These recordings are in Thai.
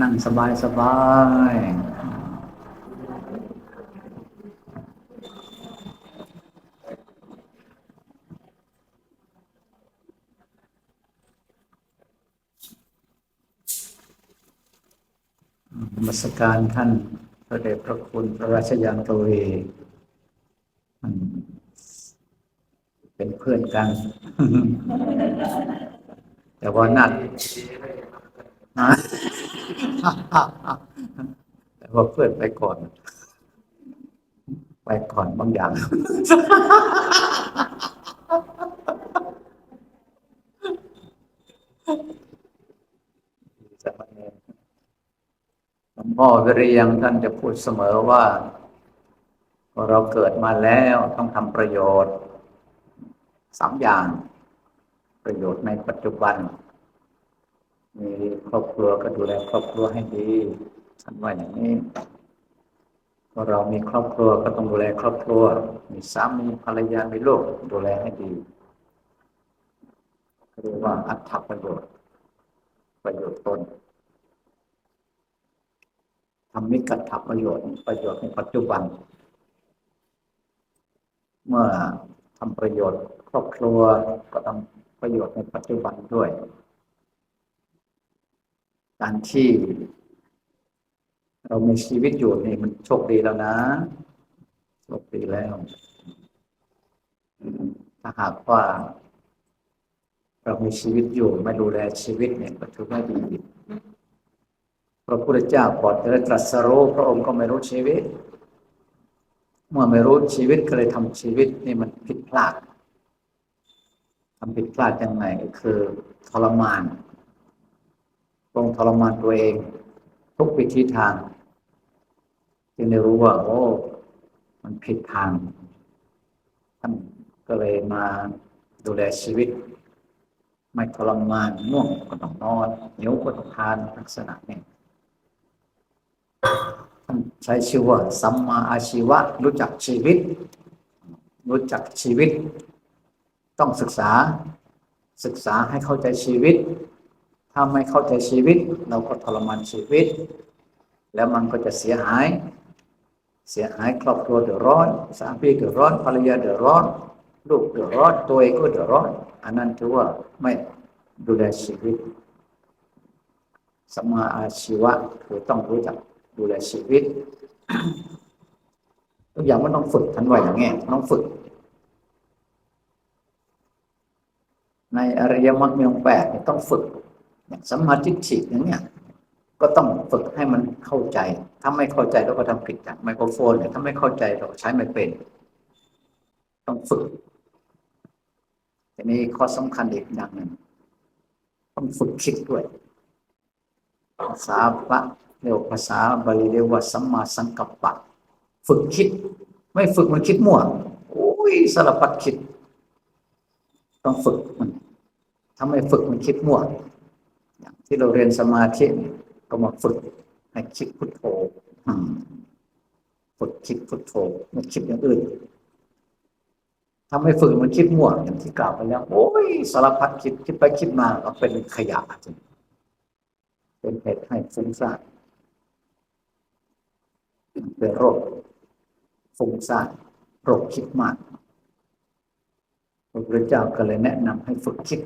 นั่งสบายสบายมัสการท่านพระเดชพระคุณพระราชยานตเวท่านเป็นเพื่อนกัน แต่ว่านัดนะ แต่ว่าเพื่อนไปก่อน ไปก่อนบางอย่าง หลวงพ่อวิริยังท่านจะพูดเสมอว่าเราเกิดมาแล้วต้องทำประโยชน์สามอย่าง ประโยชน์ในปัจจุบัน มีครอบครัวก็ดูแลครอบครัวให้ดีท่านว่าอย่างนี้พอเรามีครอบครัวก็ต้องดูแลครอบครัว มีสามีภรรยามีลูกดูแลให้ดีเรียกว่าอัตถประโยชน์ประโยชน์ตนทำมิกัตถประโยชน์ประโยชน์ในปัจจุบัน เมื่อทำประโยชน์ครอบครัวก็ทำประโยชน์ในปัจจุบันด้วย การที่เรามีชีวิตอยู่นี่มันโชคดีแล้วนะ โชคดีแล้ว ถ้าหากว่า เรามีชีวิตอยู่ไม่ดูแลชีวิตเนี่ยก็ถือว่าดีพระพุทธเจ้าก่อนจะได้ตรัสรู้พระองค์ก็ไม่รู้ชีวิต เมื่อไม่รู้ชีวิตก็เลยทำชีวิตนี่มันผิดพลาดทำผิดพลาดยังไงก็คือทรมาน ทรงทรมานตัวเอง ทุกวิธีทาง จึงได้รู้ว่า โอ้ มันผิดทาง ท่านก็เลยมาดูแลชีวิต ไม่ทรมานง่วงก็ต้องนอนหิวก็ต้องทานลักษณะนี้ท่านใช้ชื่อว่าสัมมาอาชีวะ รู้จักชีวิต รู้จักชีวิต ต้องศึกษาศึกษาให้เข้าใจชีวิต ถ้าไม่เข้าใจชีวิต เราก็ทรมานชีวิต แล้วมันก็จะเสียหาย เสียหายครอบครัวเดือดร้อนสามีเดือดร้อนภรรยาเดือดร้อน ลูกเดือดร้อนตัวเองก็เดือดร้อนอันนั้นถือว่าไม่ดูแลชีวิตสมมาอาชีวะคือต้องรู้จักดูแลชีวิตทุกอย่างมันต้องฝึกทันไวอย่างเงี้ยต้องฝึก ในอริยมรรคมีองแปดต้องฝึก สัมมาทิฏฐิอย่างเนี้ยก็ต้องฝึกให้มันเข้าใจ ถ้าไม่เข้าใจเราก็ทำผิดอย่างไมโครโฟนเนี่ยถ้าไม่เข้าใจเราใช้ไม่เป็น ต้องฝึกทีนี้ข้อสำคัญอีกอย่างหนึ่งต้องฝึกคิดด้วย ภาษาพระเรียกภาษาบาลีเรียกว่าสัมมาสังกัปปะ ฝึกคิด ไม่ฝึกมันคิดมั่วโอ้ยสารพัดคิด ต้องฝึกมันถ้าไม่ฝึกมันคิดมั่ว ที่เราเรียนสมาธิก็มาฝึกให้คิดพุทโธฝึกคิดพุทโธไม่คิดอย่างอื่นถ้าไม่ฝึกมันคิดมั่วอย่างที่กล่าวไปแล้ว โอ้ยสารพัดคิดคิดไปคิดมาก็เป็นขยะจริงเป็นเหตุให้ฟุ้งซ่านเป็นโรคฟุ้งซ่านโรคคิดมากพระพุทธเจ้าก็เลยแนะนำให้ฝึกคิด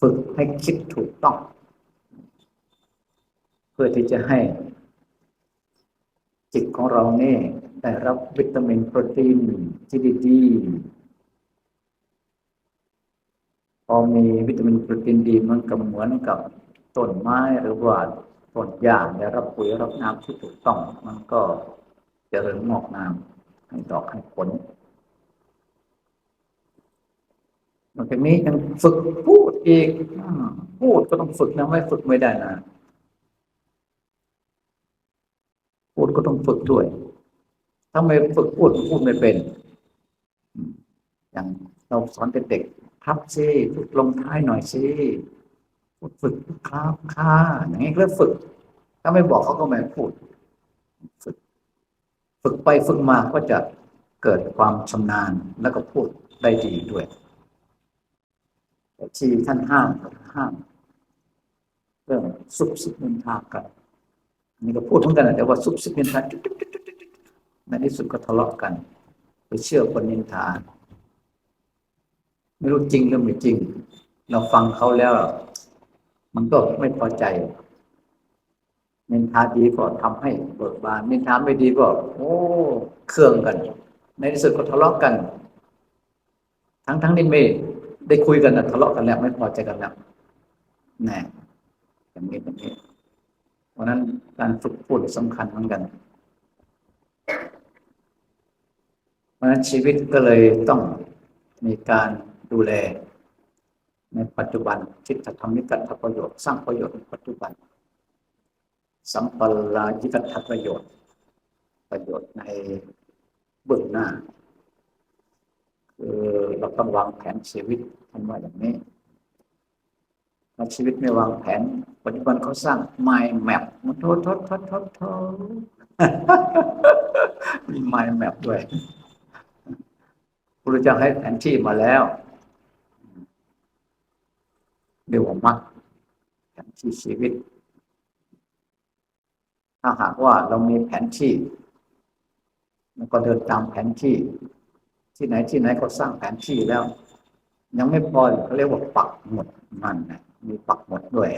ฝึกให้คิดถูกต้อง เพื่อที่จะให้ จิตของเราเนี่ยได้รับวิตามินโปรตีนที่ดีๆพอมีวิตามินโปรตีนดีมันก็เหมือนกับต้นไม้หรือว่าต้นหญ้าได้รับปุ๋ยรับน้ำที่ถูกต้อง มันก็จเจริญงอกงามให้ดอกให้ผล นอกจากนี้ยังฝึกพูดอีกพูดก็ต้องฝึกนะไม่ฝึกไม่ได้นะพูดก็ต้องฝึกด้วย ถ้าไม่ฝึกพูดพูดไม่เป็น อย่างเราสอนเด็กๆครับสิฝึกลงท้ายหน่อยสิฝึกครับค่าอย่างนี้ก็ฝึก ถ้าไม่บอกเขาก็ไม่พูด ฝึก ฝึกไปฝึกมาก็จะเกิดความชำนาญแล้วก็พูดได้ดีด้วย ที่ท่านห้ามห้าม เรื่องซุบซิบนินทากันนนี้ก็พูดเหมือนกันแต่ว่าซุบซิบนินทาในที่สุดก็ทะเลาะกัน ไปเชื่อคนนินทา ไม่รู้จริงหรือไม่จริง เราฟังเขาแล้ว มันก็ไม่พอใจนินทาดีก็ทำให้เบิกบานนินทาไม่ดีก็โอ้เครื่องกัน ในที่สุดก็ทะเลาะกัน ทั้งทั้งที่ไม่ ได้คุยกันนะทะเลาะกันแล้วไม่พอใจกันแล้วแน่อย่างนี้อย่างนี้เพราะนั้นการฝึกพูดสำคัญเหมือนกัน เพราะฉะนั้นชีวิตก็เลยต้องมีการดูแล ในปัจจุบันคิดจะทำนิกัตประโยชน์สร้างประโยชน์ในปัจจุบัน สัมปรายิกัตประโยชน์ ประโยชน์ในเบื้องหน้า คือเราต้องวางแผนชีวิตทำว่าอย่างนี้ถ้าชีวิตไม่วางแผน ปัจจุบันเขาสร้าง mind map มันทษทดทดทดทดมี mind map ด้วยพระเจ้าให้แผนที่มาแล้วเรียกว่ามัดแผนที่ชีวิต ถ้าหากว่าเรามีแผนที่มันก็เดินตามแผนที่ ที่ไหนที่ไหนก็สร้างแผนที่แล้ว ยังไม่พอเขาเรียกว่าปักหมดมันนะมีปักหมดด้วย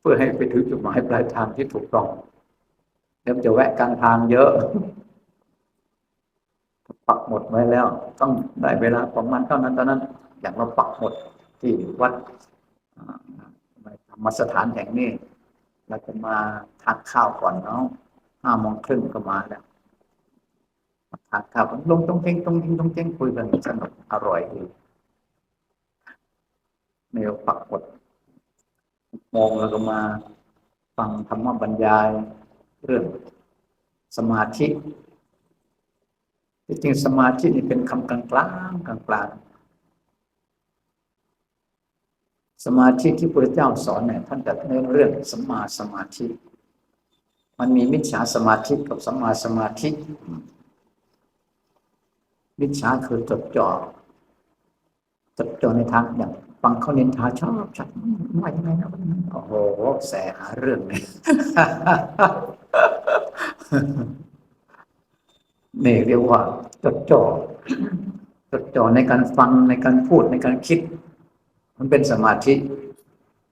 เพื่อให้ไปถึงจุดหมายปลายทางที่ถูกต้องแล้วจะแวะกลางทางเยอะปักหมดไว้แล้ว ต้องได้เวลาของมันเท่านั้นเท่านั้น อย่างเราปักหมดที่วัดธรรมสถานแห่งนี้เราจะมาทานข้าวก่อนเนาะห้าโมงครึ่งก็มาแล้ว ทานข้าวลงตรงเทงตรงเทงตรงเทงคุยกันสนุกอร่อยดีแนวปักหมดมองแล้วก็มาฟังธรรมบรรยายเรื่องสมาธิที่จริงสมาธินี่เป็นคำกลางกลางกลางกลางสมาธิที่พระเจ้าสอนเนี่ยท่านจะเน้นเรื่องสมาสมาธิ มันมีมิจฉาสมาธิกับสมาสมาธิ มิจฉาคือจดจ่อจดจ่อในทางอย่างฟังเขาเน้นทาชอบชอบว่ายังไงนะโอ้โหแสหาเรื่องเลยนี่เรียกว่าจดจ่อจดจ่อในการฟังในการพูดในการคิด มันเป็นสมาธิ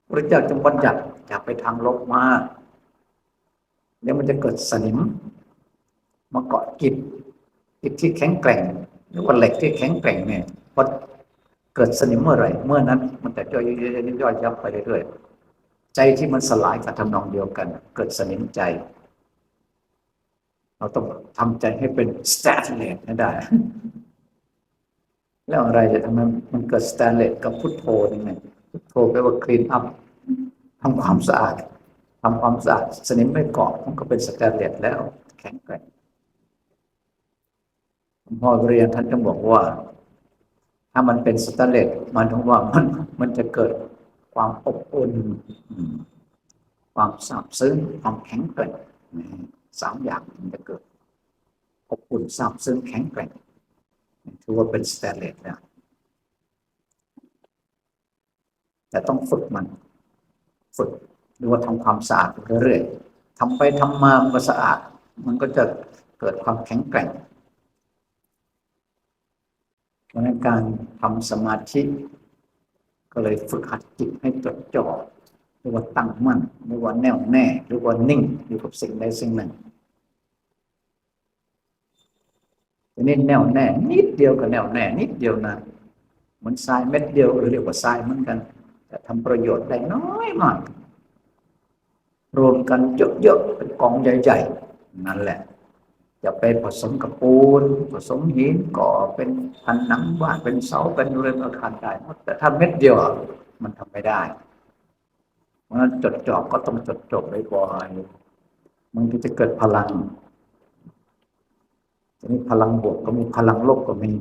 พระเจ้าจงบัญญัติอยากไปทางลบมาเดี๋ยวมันจะเกิดสนิมมาเกาะกิจกิจที่แข็งแกร่ง หรือว่าเหล็กที่แข็งแกร่งเนี่ยพอเกิดสนิมเมื่อไหร่ เมื่อนั้น มันจะย่อยๆย่อยยับไปเรื่อยๆใจที่มันสลายกับทำนองเดียวกัน เกิดสนิมใจ เราต้องทำใจให้เป็นสแตนเลสให้ได้ แล้วอะไรจะทำให้มันเกิดสแตนเลสกับพุทโธยังไงพุทโธแปลว่าคลีนอัพทำความสะอาดทำความสะอาดสนิมไม่เกาะมันก็เป็นสแตนเลสแล้ว แข็งแกร่ง พ่อเรียนท่านจะบอกว่า ถ้ามันเป็นสแตเลสมันถึงว่ามันมันจะเกิดความอบอุ่นความซาบซึ้งความแข็งแกร่งสามอย่างมันจะเกิดอบอุ่นซาบซึ้งแข็งแกร่งถือว่าเป็นสแตเลสแล้วแต่ต้องฝึกมันฝึกหรือว่าทำความสะอาดเรื่อยๆทำไปทำมามันก็สะอาด มันก็จะเกิดความแข็งแกร่ง เพราะนั้นการทำสมาธิ ก็เลยฝึกหัดจิตให้จดจ่อหรือว่าตั้งมั่นหรือว่าแน่วแน่หรือว่านิ่งอยู่กับสิ่งใดสิ่งหนึ่งทีนี้แน่วแน่ นิดเดียวกับแน่วแน่ นิดเดียวนะเหมือนทรายเม็ดเดียวหรือเรียกว่าทรายเหมือนกัน แต่ทำประโยชน์ได้น้อยมากรวมกันเยอะๆเป็นกองใหญ่ ๆ นั่นแหละ จะไปผสมกับปูน ผสมหินก่อเป็นพันหนังบ้านเป็นเสาเป็นเรือนอาคารได้แต่ถ้าเม็ดเดียวมันทำไม่ได้เพราะฉะนั้นจดจ่อก็ต้องจดจ่อบ่อยๆมันก็จะเกิดพลังทีนี้พลังบวกก็มีพลังลบก็มี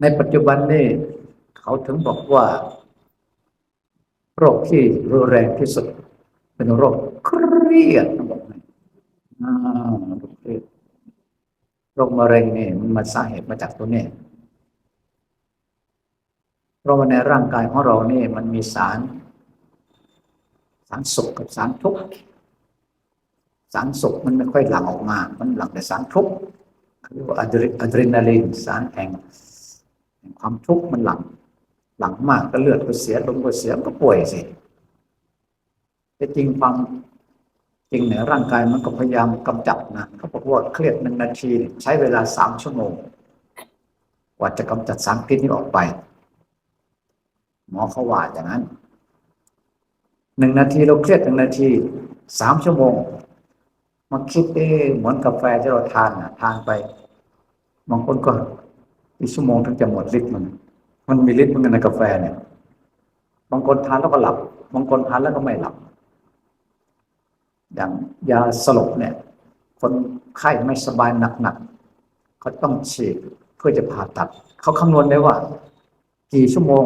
ในปัจจุบันนี่เขาถึงบอกว่า โรคที่รุนแรงที่สุด เป็นโรคเครียดบอกไงโรคเครีย โรคมะเร็งนี่มันมาสาเหตุมาจากตัวนี้เพราะว่าในร่างกายของเรานี่มันมีสาร สารสุขกับสารทุกข์สารสุขมันไม่ค่อยหลั่งออกมา มันหลั่งแต่สารทุกข์เรียกว่าอะดรีนาลีนสารแห่งความทุกข์มันหลั่งหลั่งมากก็เลือดก็เสียลมก็เสียก็ป่วยสิแต่จริงความ จริงเนี่ยร่างกายมันก็พยายามกำจัดนะเขาบอกว่าเครียดหนึ่งนาที ใช้เวลาสามชั่วโมงกว่าจะกำจัดสารพิษนี้ออกไป หมอเขาว่าอย่างนั้นหนึ่งนาทีเราเครียดหนึ่งนาทีสามชั่วโมงมาคิดเอ๊เหมือนกาแฟที่เราทานนะทานไปบางคนก็อีกชั่วโมงถึงจะหมดฤทธิ์มัน มันมีฤทธิ์เหมันกันในกาแฟเนี่ย บางคนทานแล้วก็หลับ บางคนทานแล้วก็ไม่หลับ อย่างยาสลบเนี่ยคนไข้ไม่สบายหนักๆเขาต้องฉีดเพื่อจะผ่าตัด เขาคำนวณได้ว่า กี่ชั่วโมง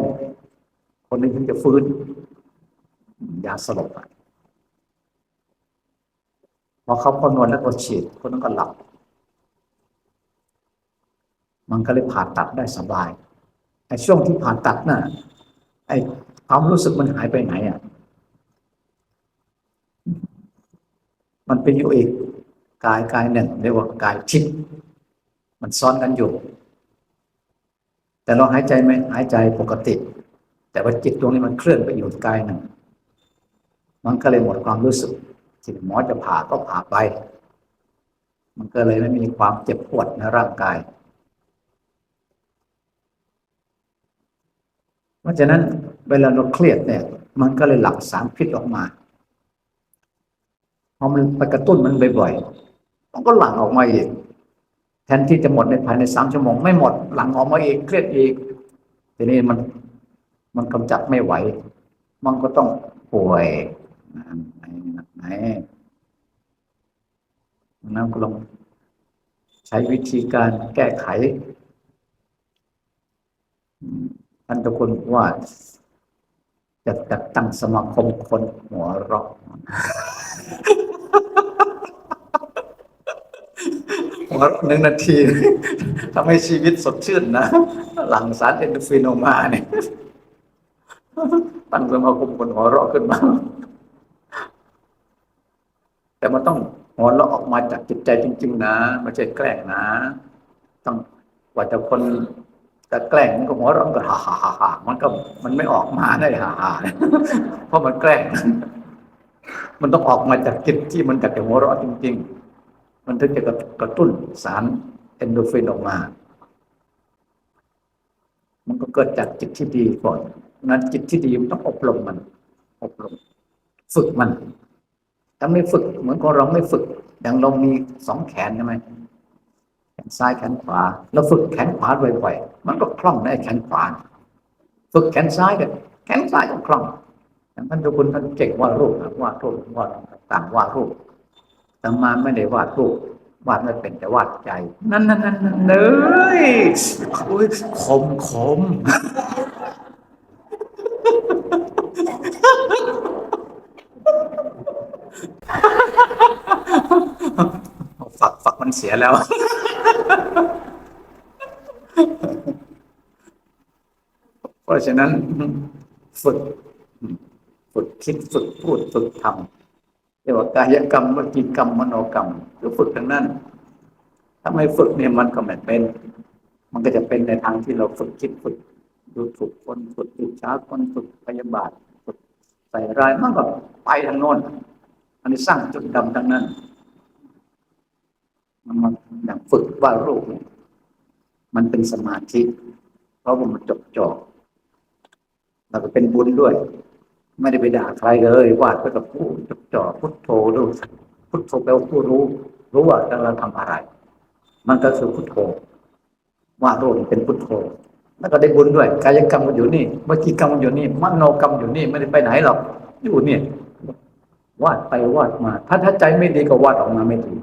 คนนี้ถึงจะฟื้น ยาสลบพอเขาคำนวณแล้วก็ฉีดคนนั้นก็หลับ มันก็เลยผ่าตัดได้สบายไอ้ช่วงที่ผ่าตัดน่ะไอ้ความรู้สึกมันหายไปไหนอะ มันเป็นอยู่อีกกายกายหนึ่งเรียกว่ากายทิพย์มันซ้อนกันอยู่ แต่เราหายใจไหมหายใจปกติ แต่ว่าจิตตรงนี้มันเคลื่อนไปอยู่กายหนึ่งมันก็เลยหมดความรู้สึกที่หมอจะผ่าก็ผ่าไป มันก็เลยไม่มีความเจ็บปวดในร่างกาย เพราะฉะนั้นเวลาเราเครียดเนี่ย มันก็เลยหลั่งสารพิษออกมา อมันไปกระตุ้นมันบ่อยๆมันก็หลั่งออกมาอีก แทนที่จะหมดในภายในสามชั่วโมงไม่หมดหลั่งออกมาอีกเครียดอีกทีนี้มันมันกำจัดไม่ไหว มันก็ต้องป่วยไหนไหนนั่นก็ลองใช้วิธีการแก้ไขท่านตะคุณว่าจะจัดตั้งสมาคมคนหัวเราะ หัวเราะหนึ่งนาทีทำให้ชีวิตสดชื่นนะ หลังสารเอนโดฟินออกมาเนี่ยตั้งสมาคมคนหัวเราะขึ้นมา แต่มันต้องหัวเราะออกมาจากจิตใจจริง ๆ นะไม่ใช่แกล้งนะต้องกว่าจะคนจะแกล้งมันก็หัวเราะก็ฮ่าฮ่าฮ่ามันก็มันไม่ออกมาได้ฮ่าฮ่าเพราะมันแกล้ง มันต้องออกมาจากจิตที่มันกัดแต่หัวเราะจริง ๆ มันถึงจะกระตุ้นสารเอนโดฟินออกมา มันก็เกิดจากจิตที่ดีก่อนนั้นจิตที่ดีมันต้องอบรมมัน อบรม ฝึกมัน ถ้าไม่ฝึกเหมือนกับเราไม่ฝึก อย่างเรามีสองแขนใช่ไหมแขนซ้ายแขนขวาเราฝึกแขนขวาบ่อยๆมันก็คล่องในแขนขวา ฝึกแขนซ้ายกันแขนซ้ายก็คล่อง ท่านทุกคนท่านเก่งวาดรูปวาดรูปวาดต่างวาดรูปแต่มาไม่ได้วาดรูปวาดไม่เป็นแต่วาดใจ นั่นนั่นนั่นนั่นเลยโอ้ยคมคมฝักฝักมันเสียแล้ว เพราะฉะนั้นฝึก ฝึกคิดฝึกพูดฝึกทำเรียกว่ากายกรรมวจีกรรมมโนกรรมก็ฝึกทั้งนั้นถ้าไม่ฝึกเนี่ยมันก็ไม่เป็น มันก็จะเป็นในทางที่เราฝึกคิดฝึกดูถูกคนฝึกอิจฉาคนฝึกพยาบาทฝึกใส่ร้ายมันก็ไปทางโน้นอันนี้สร้างจุดดำทั้งนั้น มันมันอย่างฝึกว่ารูปเนี่ยมันเป็นสมาธิ เพราะมันจดจ่อแล้วก็เป็นบุญด้วย ไม่ได้ไปด่าใครเลยวาดไปกับผู้จดจ่อพุทโธดูพุทโธแปลว่าผู้รู้ รู้ว่ากำลังทำอะไร มันก็คือพุทโธวาดรูปเป็นพุทโธแล้วก็ได้บุญด้วยกายกรรมมันอยู่นี่วจีกรรมมันอยู่นี่มโนกรรมอยู่นี่ไม่ได้ไปไหนหรอกอยู่เนี่ยวาดไปวาดมา ถ้าถ้าใจไม่ดีก็วาดออกมาไม่ดี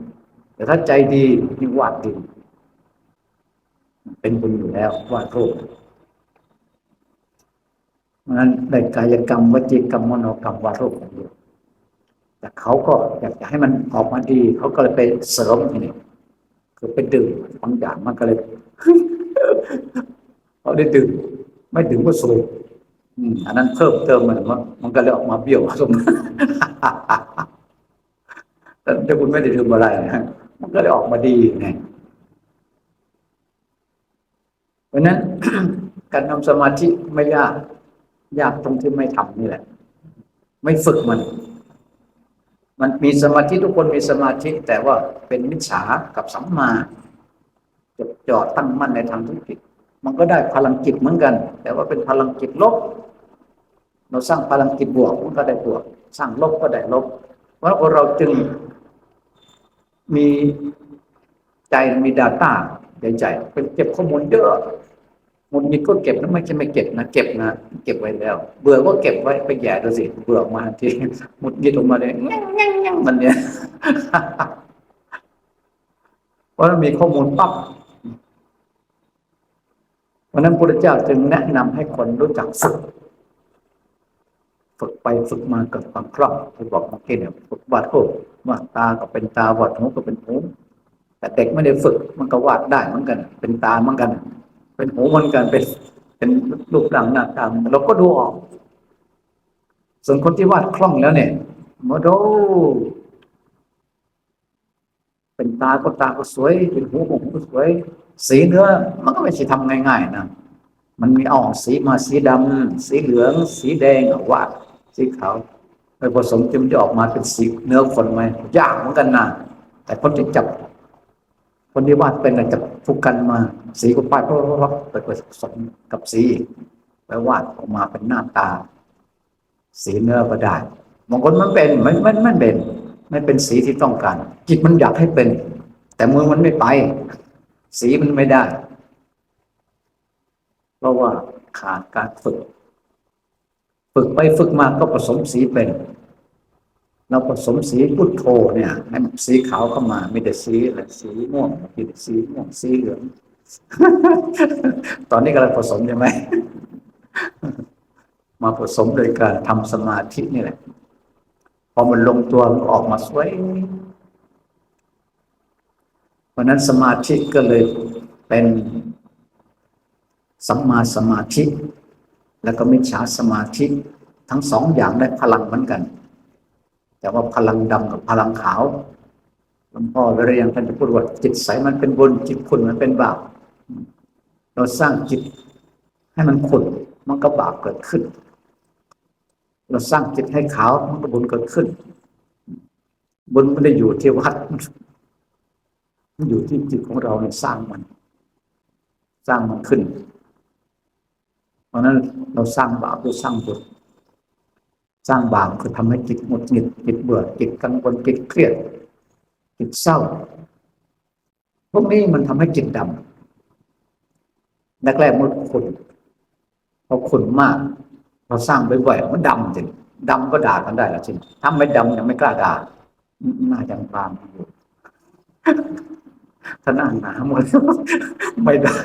แต่ถ้าใจดีนี่วาดดี เป็นบุญอยู่แล้ววาดรูป นั้นได้กายกรรมวจีกรรมมโนกรรมวาดรูปอย่างเดียวแต่เขาก็อยากจะให้มันออกมาดี เขาก็เลยไปเสริมทีนี้คือไปดื่มบางอย่างมันก็เลยเขาได้ดื่มไม่ดื่มก็สูบอันนั้นเพิ่มเติมมันมันมันก็เลยออกมาเบี้ยวสมแต่ถ้าคุณไม่ได้ทำอะไรนะมันก็เลยออกมาดีไงเพราะนั้นการทำสมาธิไม่ยาก ยากตรงที่ไม่ทำนี่แหละ ไม่ฝึกมัน มันมีสมาธิทุกคนมีสมาธิแต่ว่าเป็นมิจฉากับสัมมาจดจ่อตั้งมั่นในทางธุรกิจ มันก็ได้พลังจิตเหมือนกัน แต่ว่าเป็นพลังจิตลบ เราสร้างพลังจิตบวกมันก็ได้บวก สร้างลบก็ได้ลบ เพราะเราจึงมีใจมี Data ใหญ่ๆเป็นเก็บข้อมูลเยอะ หมุนมีก็เก็บนะไม่ใช่ไม่เก็บนะเก็บนะเก็บไว้แล้ว เบื่อก็เก็บไว้ไปแย่ดูสิเบื่อมาทีหมุดยิดออกมาเลยงั้งงั้งงั้งมันเนี่ยเพราะมันมีข้อมูลปั๊บเพราะนั้นพระพุทธเจ้าจึงแนะนำให้คนรู้จักฝึกฝึกไปฝึกมาเกิดความคล่องที่บอกเมื่อกี้เนี่ยฝึกวาดโอ้วาดตาก็เป็นตาวาดหูก็เป็นหูแต่เด็กไม่ได้ฝึกมันก็วาดได้เหมือนกัน เป็นตาเหมือนกัน เป็นหูเหมือนกันเป็นเป็นรูปร่างหน้าตาเราก็ดูออก ส่วนคนที่วาดคล่องแล้วเนี่ยโมโดเป็นตาก็ตาก็สวย เป็นหูก็หูสวย สีเนื้อ มันก็ไม่ใช่ทำง่ายๆนะมันมีเอาสีมาสีดำสีเหลือง สีแดงวาดสีขาวไปผสมจนจะออกมาเป็นสีเนื้อคนไหมยากเหมือนกันนะแต่คนที่จับ คนที่วาดเป็นน่ะจะฟุกกันมา สีก็ป้ายปั๊บไปผสมกับสี ไปวาดออกมาเป็นหน้าตา สีเนื้อก็ได้บางคนมันเป็นมันมันมันเป็นไม่เป็นสีที่ต้องการ จิตมันอยากให้เป็น แต่มือมันไม่ไป สีมันไม่ได้ เพราะว่าขาดการฝึก ฝึกไปฝึกมาก็ผสมสีเป็น เราผสมสีพุทโธเนี่ยให้มันสีขาวเข้ามาไม่ได้สีอะไรสีม่วงไม่ได้สีม่วงสีเหลืองตอนนี้กำลังผสมใช่ไหมมาผสมโดยการทำสมาธินี่แหละพอมันลงตัวมันออกมาสวยเพราะนั้นสมาธิก็เลยเป็นสัมมาสมาธิ แล้วก็มิจฉาสมาธิ ทั้งสองอย่างได้พลังเหมือนกัน แต่ว่าพลังดำกับพลังขาวหลวงพ่อเรียงท่านจะพูดว่าจิตใสมันเป็นบุญจิตขุ่นมันเป็นบาปเราสร้างจิตให้มันขุ่นมันก็บาปเกิดขึ้น เราสร้างจิตให้ขาวมันก็บุญเกิดขึ้น บุญไม่ได้อยู่ที่วัดมันอยู่ที่จิตของเราเนี่ยสร้างมัน สร้างมันขึ้น เพราะนั้นเราสร้างบาปหรือสร้างบุญ สร้างบาปคือทำให้จิตหมดหงิดจิตเบื่อจิตกังวลจิตเครียด จิตเศร้า พวกนี้มันทำให้จิตดำแรกๆมันขุ่นพอขุ่นมากเราสร้างบ่อยๆมันดำจริงดำก็ด่ากันได้ล้วจริงถ้าไม่ดำยังไม่กล้าด่าหน้ายังบางอยู่ถ้าหน้าหนาหมดไม่ได้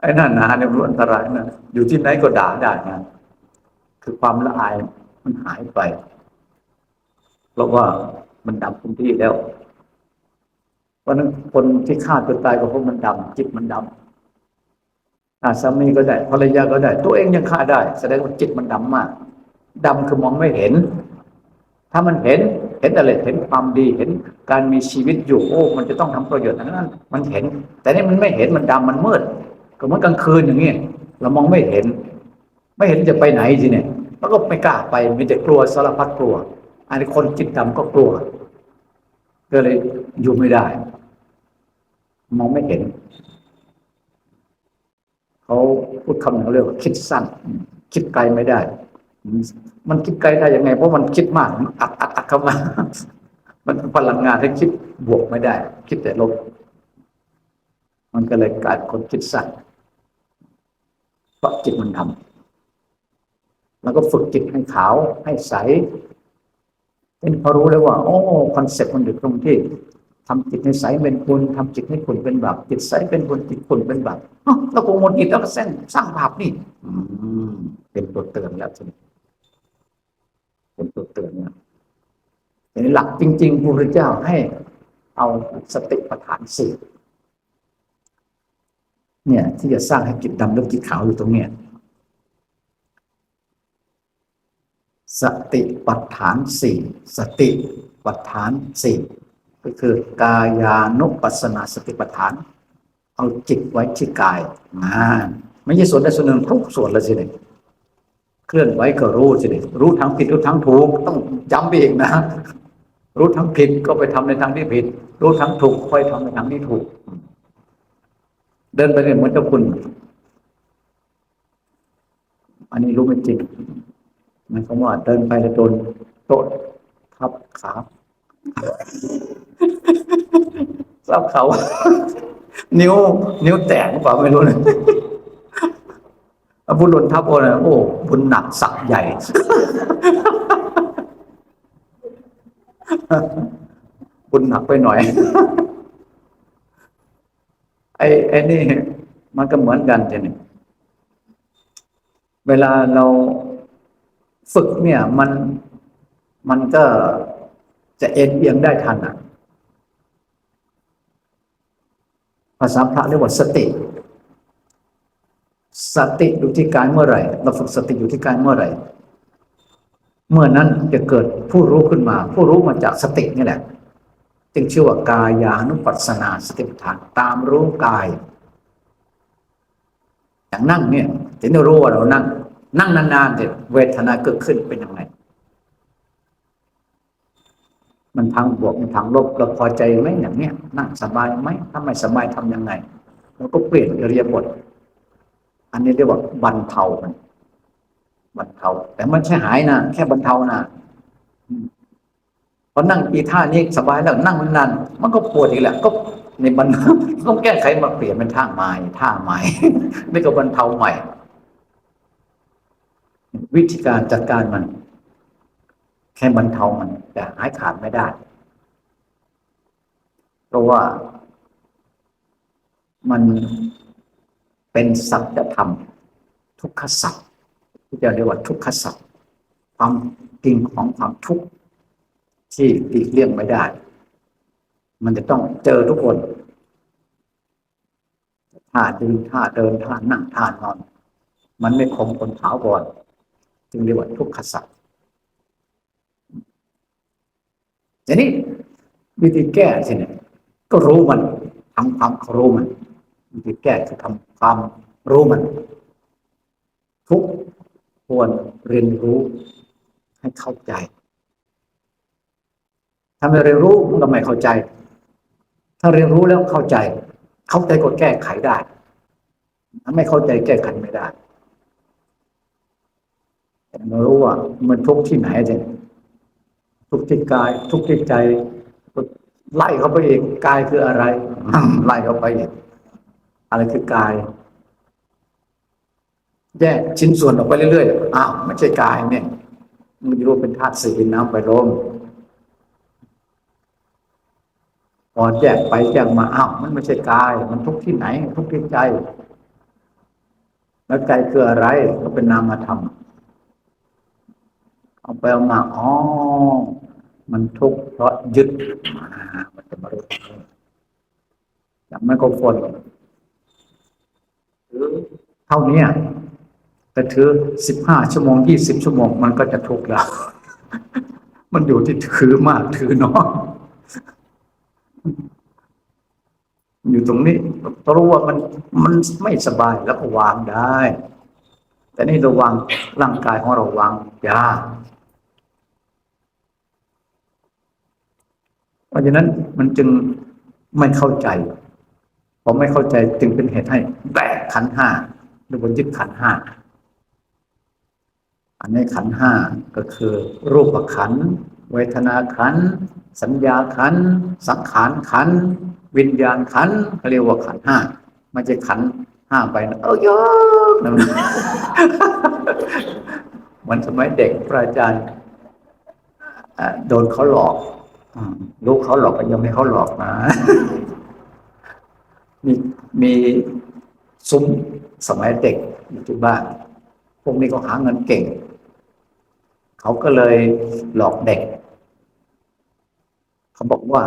ไอ้น้าหนาเนี่ยมันอันตรายนะอยู่ที่ไหนก็ด่าได้นะคือความละอายมันหายไป เพราะว่ามันดำพื้นที่แล้ว เพราะนั้นคนที่ฆ่าตัวตายก็เพราะมันดำจิตมันดำอาสามีก็ได้ภรรยาก็ได้ ตัวเองยังฆ่าได้ แสดงว่าจิตมันดำมากดำคือมองไม่เห็น ถ้ามันเห็นเห็นอะไรเห็นความดีเห็นการมีชีวิตอยู่โอ้ มันจะต้องทำประโยชน์ทั้งนั้น มันเห็น แต่นี่มันไม่เห็นมันดำมันมืด ก็เหมือนกลางคืนอย่างนี้เรามองไม่เห็น ไม่เห็นจะไปไหนทีเนี่ยแล้วก็ไม่กล้าไปมีแต่กลัวสารพัดกลัว อันนี้คนจิตดำก็กลัวก็เลยอยู่ไม่ได้ มองไม่เห็นเขาพูดคำหนึ่งเรียกว่าคิดสั้น คิดไกลไม่ได้ มันคิดไกลได้ยังไง เพราะมันคิดมากมันอัดอัดอัดเข้ามา มันพลังงานให้คิดบวกไม่ได้ คิดแต่ลบมันก็เลยกลายเป็นคนคิดสั้น เพราะจิตมันทำแล้วก็ฝึกจิตให้ขาวให้ใสเป็นพอรู้เลยว่า โอ้คอนเซ็ปต์มันอยู่ตรงที่ทำจิตให้ใสเป็นบุญทำจิตให้ขุ่นเป็นบาปจิตใสเป็นบุญจิตขุ่นเป็นบาปเราโกงหมดจิตแล้วก็เส้นสร้างบาปนี่อืมเป็นตัวเตือนแล้วใช่ไหมเป็นตัวเตือนนะทีนี้หลักจริงๆพระพุทธเจ้าให้เอาสติปัฏฐานสี่ เนี่ย ที่จะสร้างให้จิตดำหรือจิตขาวอยู่ตรงเนี้ยสติปัฏฐานสี่สติปัฏฐานสี่ก็คือกายานุปัสสนาสติปัฏฐาน เอาจิตไว้ที่กายมาไม่ใช่ส่วนใดส่วนหนึ่งทุกส่วนเลยสิเนี่ยเคลื่อนไหวก็รู้สิเนี่ยรู้ทั้งผิดรู้ทั้งถูกต้องจำไปอีกนะ รู้ทั้งผิดก็ไปทำในทางที่ผิด รู้ทั้งถูกค่อยทำในทางที่ถูก เดินไปเนี่ยเหมือนเจ้าคุณ อันนี้รู้ไม่จริงหมันก็ว่าเดินไปแล้วโดนโต๊ะทับขาทับเขา นิ้ว นิ้วแตกหรือเปล่าไม่รู้เลยบุญหล่นทับโอ้นะโอ้บุญหนักสักใหญ่บุญหนักไปหน่อย ไอ้ไอ้นี่มันก็เหมือนกันจ้ะนี่เวลาเราฝึกเนี่ย มันมันก็จะเอ็นเอียงได้ทันอะ ภาษาพระเรียกว่าสติ สติอยู่ที่กายเมื่อไหร่ เราฝึกสติอยู่ที่กายเมื่อไหร่ เมื่อนั้นจะเกิดผู้รู้ขึ้นมา ผู้รู้มาจากสตินี่แหละ จึงชื่อว่ากายานุปัสสนาสติปัฏฐานตามรู้กาย อย่างนั่งเนี่ยถึงจะรู้ว่าเรานั่ง นั่งนานๆเนี่ยเวทนาเกิดขึ้นเป็นยังไง มันทางบวกมันทางลบเราพอใจไหมอย่างเนี้ยนั่งสบายไหมถ้าไม่สบายทำยังไงเราก็เปลี่ยนอิริยบถอันนี้เรียกว่าบรรเทามันบรรเทาแต่มันใช่หายนะแค่บรรเทานะ พอนั่งอีท่านี้สบายแล้วนั่งมันนานมันก็ปวดอีกแหละก็ในบรรต้องแก้ไขมาเปลี่ยนเป็นท่าใหม่ท่าใหม่นี่ก็บรรเทาใหม่ วิธีการจัดการมัน แค่บรรเทามันแต่หายขาดไม่ได้ เพราะว่ามันเป็นสัจธรรม ทุกขสัจที่จะเรียกว่าทุกขสัจความจริงของความทุกข์ ที่หลีกเลี่ยงไม่ได้ มันจะต้องเจอทุกคนท่าดึงท่าเดินท่านั่งท่านอน มันไม่คงคนถาวรจึงเรียกว่าทุกขสัจทีนี้วิธีแก้สิเนี่ยก็รู้มันทำความรู้มันวิธีแก้คือทำความรู้มัน ทุกควรเรียนรู้ให้เข้าใจ ถ้าไม่เรียนรู้มันก็ไม่เข้าใจ ถ้าเรียนรู้แล้วเข้าใจ เข้าใจก็แก้ไขได้ ถ้าไม่เข้าใจแก้ไขไม่ได้แต่ไม่รู้ว่ามันทุกข์ที่ไหนจริงทุกข์ที่กาย ทุกข์ที่ใจไล่เข้าไปอีกกายคืออะไรไล่เข้าไปอีกอะไรคือกาย แยกชิ้นส่วนออกไปเรื่อยๆอ้าวไม่ใช่กายเนี่ยมันรู้เป็นธาตุสี่เป็นน้ำไปลมพ อแยกไปแยกมาอ้าวมันไม่ใช่กาย มันทุกที่ไหน ทุกที่ใจ แล้วใจคืออะไร ก็เป็นนามธรรมเอาไปเอามาอ๋อมันทุกข์เพราะยึดมามันจะมารู้อย่างไมโครโฟนเท่านี้แต่ถือสิบห้าชั่วโมงยี่สิบชั่วโมง มันก็จะทุกข์แล้ว มันอยู่ที่ถือมากถือน้อย อยู่ตรงนี้รู้ว่ามันมันไม่สบายแล้วก็วางได้ แต่นี่ราวางร่างกายของเราวางยากเพราะฉะนั้นมันจึงไม่เข้าใจพอไม่เข้าใจจึงเป็นเหตุให้แบกขันห้าหรือบนยึดขันห้าอันนี้ขันห้าก็คือ รูปขันเวทนาขัน สัญญาขัน สังขารขัน วิญญาณขันเขาเรียกว่าขันห้าม่ใช่ขันห้าไปนะเออเยอะนะมันสมัยเด็กพระอาจารย์โดนเขาหลอกลูกเขาหลอกก็ยังไม่เขาหลอกนะมีมีซุ้มสมัยเด็กอยู่ที่บ้าน พวกนี้ก็หาเงินเก่ง เขาก็เลยหลอกเด็ก เขาบอกว่า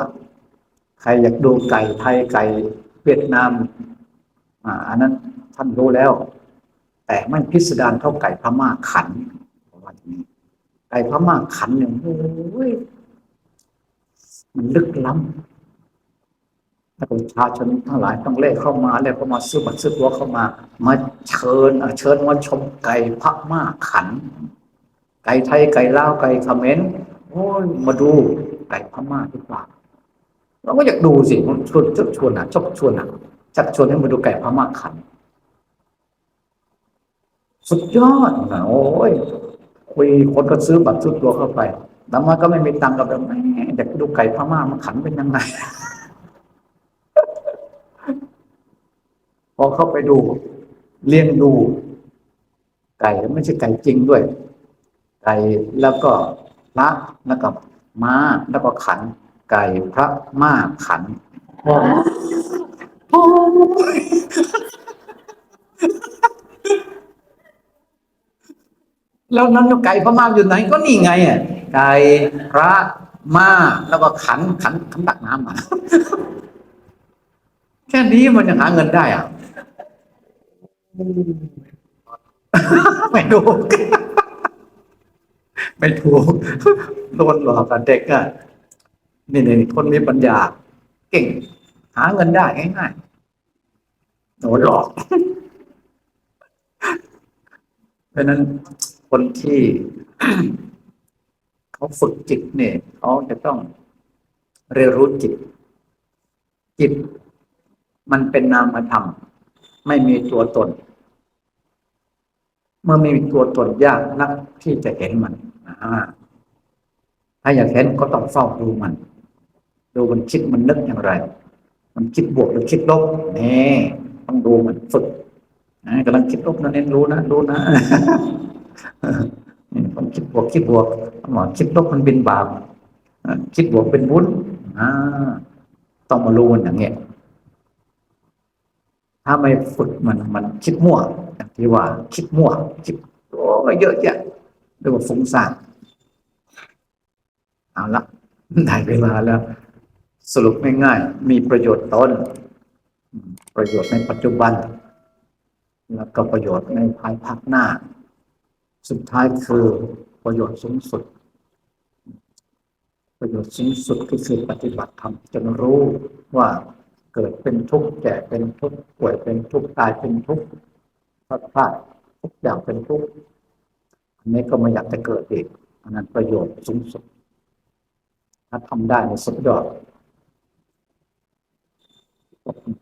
ใครอยากดูไก่ไทยไก่เวียดนามอ่าอันนั้นท่านรู้แล้ว แต่ไม่พิสดารเท่าไก่พม่าขันว่าอย่างนี้ ไก่พม่าขันเนี่ยโอ้ยมันลึกล้ำถ้าประชาชนทั้งหลายต้องเล่เข้ามาแล้วก็มาซื้อบัตรซื้อตัวเข้ามา มาเชิญเชิญมาชมไก่พม่าขัน ไก่ไทยไก่ลาวไก่เขมรโอ้ยมาดู ไก่พม่าดีกว่าเราก็อยากดูสิมันชวนชักชวนอะชอบชวนอะชักชวนให้มาดูไก่พม่าขัน สุดยอดนะโอ้ยคุยคนก็ซื้อบัตรซื้อตัวเข้าไปแล้วมันก็ไม่มีตังค์กับแบบแม่อยากดูไก่พม่ามันขันเป็นยังไงพอเข้าไปดูเลี้ยงดู ไก่ไม่ใช่ไก่จริงด้วย ไก่แล้วก็พระแล้วก็ ม้าแล้วก็ขัน ไก่พระม้าขันแล้วนั้นไก่พระม่าอยู่ไหนก็นี่ไงอะไก่พระม้าแล้วก็ขันขันขันตักน้ำมาแค่นี้มันจะหาเงินได้อะไม่ถู ไม่ถูกโดนหลอกกับเด็กอะนี่นี่คนมีปัญญา เก่ง หาเงินได้ง่ายๆโดนหลอกเพราะนั้นคนที่ เขาฝึกจิตเนี่ยเขาจะต้องเรียนรู้จิต จิต มันเป็นนามธรรม ไม่มีตัวตน เมื่อไม่มีตัวตนยากนักที่จะเห็นมัน ถ้าอยากเห็นก็ต้องเฝ้าดูมัน ดูมันคิดมันนึกอย่างไร มันคิดบวกหรือคิดลบนี่ต้องดูมันฝึกนะกำลังคิดลบนะเน้นรู้นะรู้นะมันคิดบวกคิดบวกหมอคิดลบมันเป็นบาปคิดบวกเป็นบุญอ่าต้องมารู้มันอย่างเงี้ยถ้าไม่ฝึกมันมันคิดมั่วอย่างที่ว่า คิดมั่วคิดโอ้เยอะแยะ เรียกว่าฟุ้งซ่านเอาละได้เวลาแล้ว สรุปง่ายๆมีประโยชน์ตนประโยชน์ในปัจจุบัน แล้วก็ประโยชน์ในภายภาคหน้า สุดท้ายคือประโยชน์สูงสุด ประโยชน์สูงสุดก็คือปฏิบัติธรรมจนรู้ว่าเกิดเป็นทุกข์แก่เป็นทุกข์ป่วยเป็นทุกข์ตายเป็นทุกข์พลาดพลาดทุกอย่างเป็นทุกข์ อันนี้ก็ไม่อยากจะเกิดอีกอันนั้นประโยชน์สูงสุด ถ้าทำได้ในสุดยอด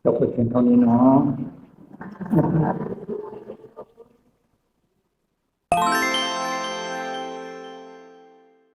จบไปเพียงเท่านี้เนาะ